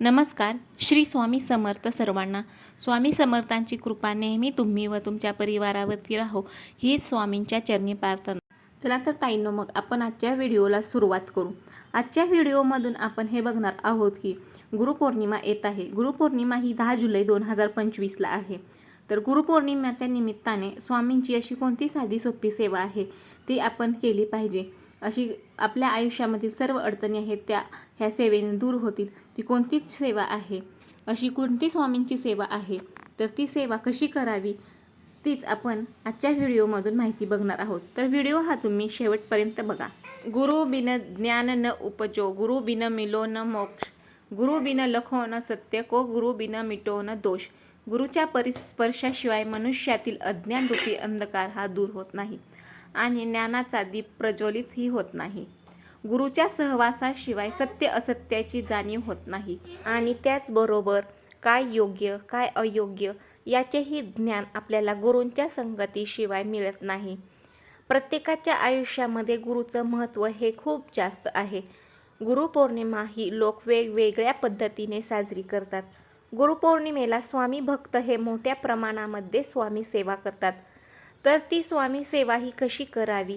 नमस्कार श्री स्वामी समर्थ सर्वांना. स्वामी समर्थांची कृपा नेहमी तुम्ही व तुमच्या परिवारावरती राहो हीच स्वामींच्या चरणी प्रार्थना. चला तर ताईंनो मग आपण आजच्या व्हिडिओला सुरुवात करू. आजच्या व्हिडिओमधून आपण हे बघणार आहोत की गुरुपौर्णिमा येत आहे. गुरुपौर्णिमा ही दहा जुलै दोन हजार पंचवीसला आहे. तर गुरुपौर्णिमेच्या निमित्ताने स्वामींची अशी कोणती साधी सोपी सेवा आहे ती आपण केली पाहिजे. अशी आपल्या आयुष्यामधील सर्व अडचणी आहेत त्या ह्या सेवेने दूर होतील. ती कोणतीच सेवा आहे? अशी कोणती स्वामींची सेवा आहे? तर ती सेवा कशी करावी? तीच आपण आजच्या व्हिडिओमधून माहिती बघणार आहोत. तर व्हिडिओ हा तुम्ही शेवटपर्यंत बघा. गुरु बिन ज्ञान न उपजो गुरु बिन मिलो न मोक्ष गुरु बिन लखो न सत्य को गुरु बिन मिटो न दोष. गुरुच्या परिस्पर्शाशिवाय मनुष्यातील अज्ञानरूपी अंधकार हा दूर होत नाही. आणि ज्ञानाचा दीप प्रज्वलितही होत नाही. गुरुच्या सहवासाशिवाय सत्य असत्याची जाणीव होत नाही. आणि त्याचबरोबर काय योग्य काय अयोग्य याचेही ज्ञान आपल्याला गुरूंच्या संगतीशिवाय मिळत नाही. प्रत्येकाच्या आयुष्यामध्ये गुरुचं महत्त्व हे खूप जास्त आहे. गुरुपौर्णिमा ही लोक वेगवेगळ्या पद्धतीने साजरी करतात. गुरुपौर्णिमेला स्वामी भक्त हे मोठ्या प्रमाणामध्ये स्वामी सेवा करतात. तर ती स्वामी सेवा ही कशी करावी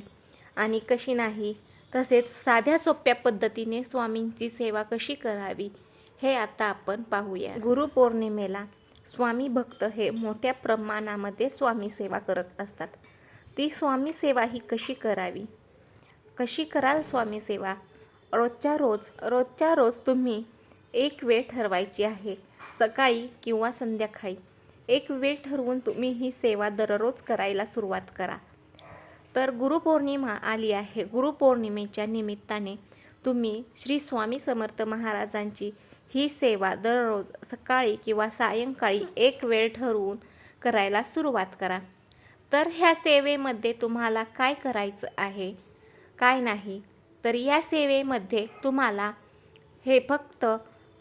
आणि कशी नाही? तसेच साध्या सोप्या पद्धतीने स्वामींची सेवा कशी करावी हे आता आपण पाहूया. गुरुपौर्णिमेला स्वामी भक्त हे मोठ्या प्रमाणामध्ये स्वामी सेवा करत असतात. ती स्वामी सेवा ही कशी करावी? कशी कराल स्वामी सेवा? रोजच्या रोज रोजच्या रोज तुम्ही एक वेळ ठरवायची आहे. सकाळी किंवा संध्याकाळी. एक वेळ ठरवून तुम्ही ही सेवा दररोज करायला सुरुवात करा. तर गुरुपौर्णिमा आली आहे. गुरुपौर्णिमेच्या निमित्ताने तुम्ही श्री स्वामी समर्थ महाराजांची ही सेवा दररोज सकाळी किंवा सायंकाळी एक वेळ ठरवून करायला सुरुवात करा. तर ह्या सेवेमध्ये तुम्हाला काय करायचं आहे? काय नाही? तर या सेवेमध्ये तुम्हाला हे फक्त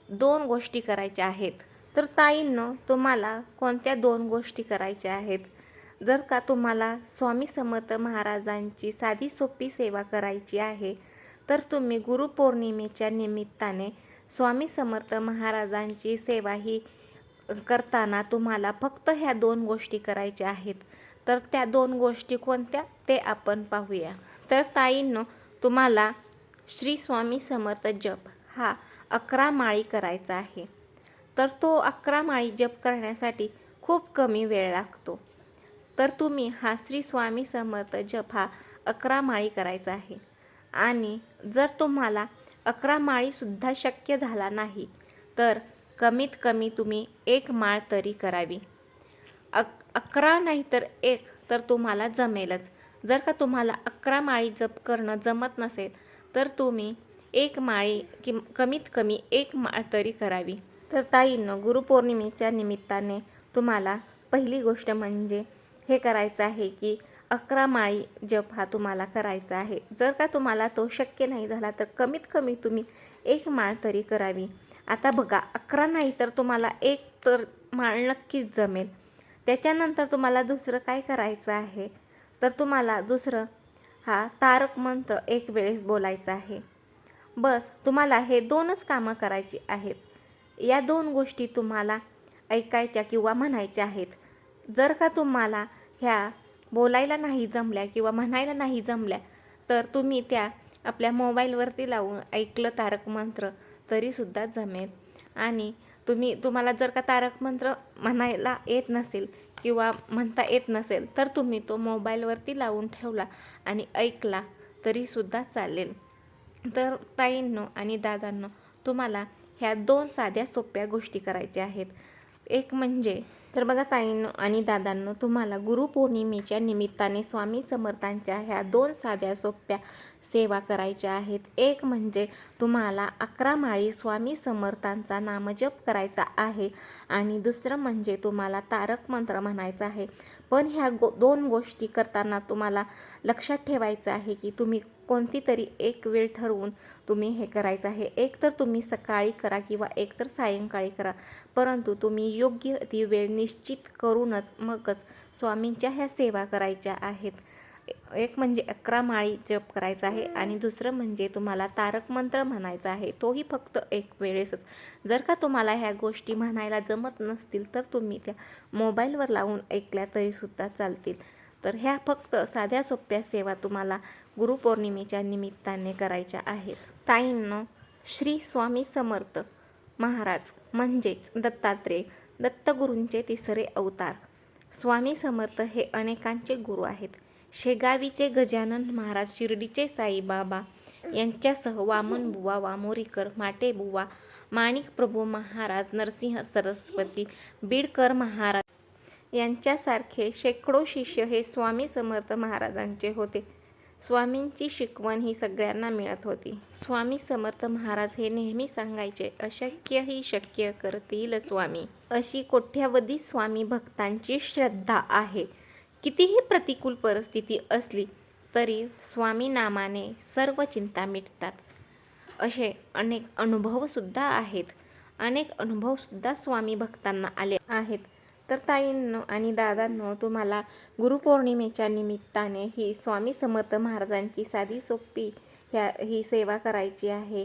दोन गोष्टी करायच्या आहेत. तर ताईंनो तुम्हाला कोणत्या दोन गोष्टी करायच्या आहेत? जर का तुम्हाला स्वामी समर्थ महाराजांची साधी सोपी सेवा करायची आहे तर तुम्ही गुरुपौर्णिमेच्या निमित्ताने स्वामी समर्थ महाराजांची सेवा ही करताना तुम्हाला फक्त ह्या दोन गोष्टी करायच्या आहेत. तर त्या दोन गोष्टी कोणत्या? ते आपण पाहूया. तर ताईंनो तुम्हाला श्री स्वामी समर्थ जप हा अकरा माळी करायचा आहे. तर तो अकरा माळी जप करण्यासाठी खूप कमी वेळ लागतो. तर तुम्ही हा श्री स्वामी समर्थ जप हा अकरा माळी करायचा आहे. आणि जर तुम्हाला अकरा माळीसुद्धा शक्य झाला नाही तर कमीत कमी तुम्ही एक माळ तरी करावी. अक अकरा नाही तर एक तर तुम्हाला जमेलच. जर का तुम्हाला अकरा माळी जप करणं जमत नसेल तर तुम्ही एक माळी कि कमीत कमी एक माळ तरी करावी. तर ताईंनो गुरुपौर्णिमेच्या निमित्ताने तुम्हाला पहिली गोष्ट म्हणजे हे करायचं आहे की अकरा माळी जप हा तुम्हाला करायचा आहे. जर का तुम्हाला तो शक्य नाही झाला तर कमीत कमी तुम्ही एक माळ तरी करावी. आता बघा अकरा नाही तर तुम्हाला एक तर माळ नक्कीच जमेल. त्याच्यानंतर तुम्हाला दुसरं काय करायचं आहे? तर तुम्हाला दुसरं हा तारक मंत्र एक वेळेस बोलायचा आहे. बस तुम्हाला हे दोनच कामं करायची आहेत. या दोन गोष्टी तुम्हाला ऐकायच्या किंवा म्हणायच्या आहेत. जर का तुम्हाला ह्या बोलायला नाही जमल्या किंवा म्हणायला नाही जमल्या तर तुम्ही त्या आपल्या मोबाईलवरती लावून ऐकलं तारक मंत्र तरीसुद्धा जमेल. आणि तुम्ही तुम्हाला जर का तारक मंत्र म्हणायला येत नसेल किंवा म्हणता येत नसेल तर तुम्ही तो मोबाईलवरती लावून ठेवला आणि ऐकला तरीसुद्धा चालेल. तर ताईंनो आणि दादांनो तुम्हाला ह्या दोन साध्या सोप्या गोष्टी करायच्या आहेत. एक म्हणजे तर बघा ताईंनो आणि दादांनो तुम्हाला गुरुपौर्णिमेच्या निमित्ताने स्वामी समर्थांच्या ह्या दोन साध्या सोप्या सेवा करायच्या आहेत. एक म्हणजे तुम्हाला अकरा माळी स्वामी समर्थांचा नामजप करायचा आहे आणि दुसरं म्हणजे तुम्हाला तारक मंत्र म्हणायचं आहे. पण ह्या गो दोन गोष्टी करताना तुम्हाला लक्षात ठेवायचं आहे की तुम्ही कोणती तरी एक वेळ ठरवून तुम्ही हे करायचं आहे. एक तर तुम्ही सकाळी करा किंवा एक तर सायंकाळी करा. परंतु तुम्ही योग्य ती वेळ निश्चित करूनच मगच स्वामींच्या ह्या सेवा करायच्या आहेत. एक म्हणजे अकरा माळी जप करायचा आहे आणि दुसरं म्हणजे तुम्हाला तारक मंत्र म्हणायचा आहे. तोही फक्त एक वेळेसच. जर का तुम्हाला ह्या गोष्टी म्हणायला जमत नसतील तर तुम्ही त्या मोबाईलवर लावून ऐकल्या तरीसुद्धा चालतील. तर ह्या फक्त साध्या सोप्या सेवा तुम्हाला गुरुपौर्णिमेच्या निमित्ताने करायच्या आहेत. ताईंनो श्री स्वामी समर्थ महाराज म्हणजेच दत्तात्रेय दत्तगुरूंचे तिसरे अवतार. स्वामी समर्थ हे अनेकांचे गुरु आहेत. शेगावीचे गजानन महाराज शिर्डीचे साईबाबा यांच्यासह वामन बुवा वामोरीकर माटेबुवा माणिक प्रभू महाराज नरसिंह सरस्वती बीडकर महाराज यांच्यासारखे शेकडो शिष्य हे स्वामी समर्थ महाराजांचे होते. स्वामींची शिकवण ही सगळ्यांना मिळत होती. स्वामी समर्थ महाराज हे नेहमी सांगायचे अशक्य ही शक्य करतील स्वामी. अशी कोट्यावधी स्वामी भक्तांची श्रद्धा आहे. कितीही प्रतिकूल परिस्थिती असली तरी स्वामी नामाने सर्व चिंता मिटतात. असे अनेक अनुभवसुद्धा आहेत. अनेक अनुभवसुद्धा स्वामी भक्तांना आले आहेत. तर ताईंनो आणि दादांनो तुम्हाला गुरुपौर्णिमेच्या निमित्ताने ही स्वामी समर्थ महाराजांची साधी सोपी ह्या ही सेवा करायची आहे.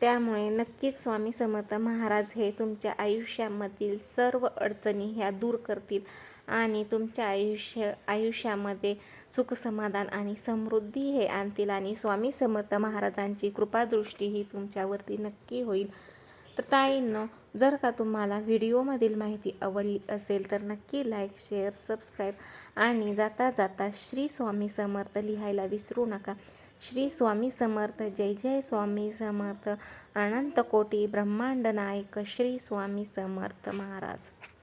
त्यामुळे नक्कीच स्वामी समर्थ महाराज हे तुमच्या आयुष्यामधील सर्व अडचणी ह्या दूर करतील आणि तुमच्या आयुष्य आयुष्यामध्ये सुख समाधान आणि समृद्धी हे आणतील आणि स्वामी समर्थ महाराजांची कृपादृष्टी ही तुमच्यावरती नक्की होईल. तर ताईंनो जर का तुम्हाला व्हिडिओमधील माहिती आवडली असेल तर नक्की लाईक शेअर सबस्क्राईब आणि जाता जाता श्री स्वामी समर्थ लिहायला विसरू नका. श्री स्वामी समर्थ जय जय स्वामी समर्थ अनंत कोटी ब्रह्मांड नायक श्री स्वामी समर्थ महाराज.